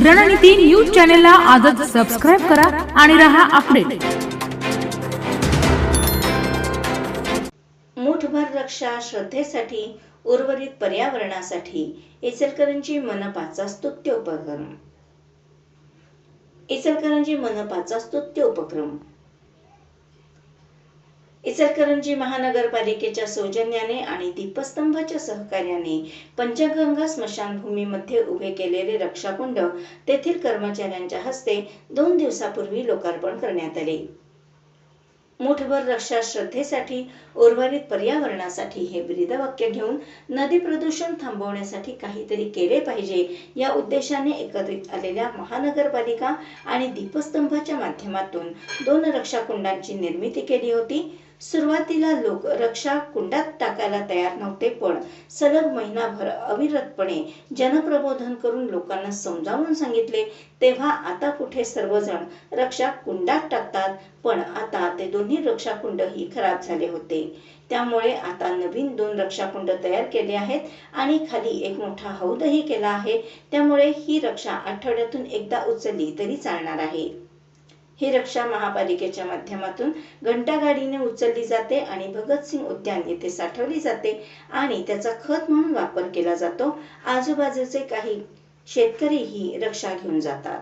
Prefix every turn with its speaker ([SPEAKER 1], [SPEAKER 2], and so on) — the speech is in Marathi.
[SPEAKER 1] रणनीती न्यूज चॅनलला आजच सबस्क्राईब करा आणि रहा अपडेट
[SPEAKER 2] मुठभर रक्षा श्रद्धेसाठी उर्वरित पर्यावरणासाठी इचलकरंजी मनपाचा स्तुत्य उपक्रम इचलकरंजी मनपाचा स्तुत्य उपक्रम इचलकरंजी महानगरपालिकेच्या सौजन्याने आणि दीपस्तंभाच्या सहकार्याने पंचगंगा स्मशानभूमीमध्ये उभे केलेले रक्षाकुंड तेथील कर्मचाऱ्यांच्या हस्ते दोन दिवसापूर्वी लोकार्पण करण्यात आले. मुठभर रक्षा श्रद्धेसाठी उर्वरित पर्यावरणासाठी हे ब्रीदवाक्य घेऊन नदी प्रदूषण थांबवण्यासाठी काहीतरी केले पाहिजे या उद्देशाने एकत्रित आलेल्या महानगरपालिका आणि दीपस्तंभाच्या माध्यमातून दोन रक्षाकुंडांची निर्मिती केली होती. सुरुवातीला लोक रक्षा कुंडात टाकायला तयार नव्हते पण सलग महिनाभर अविरतपणे जनप्रबोधन करून लोकांना समजावून सांगितले तेव्हा आता कुठे सर्वजण रक्षा कुंडात टाकतात पण आता ते दोन्ही रक्षाकुंडही खराब झाले होते. त्यामुळे आता नवीन दोन रक्षाकुंड तयार केले आहेत आणि खाली एक मोठा हौदही केला आहे त्यामुळे ही रक्षा आठवड्यातून एकदा उचलली तरी चालणार आहे. ही रक्षा महापालिकेच्या माध्यमातून घंटागाडीने उचलली जाते आणि भगतसिंग उद्यान येथे साठवली जाते आणि त्याचा खत म्हणून वापर केला जातो. आजूबाजूचे काही शेतकरी ही रक्षा घेऊन जातात.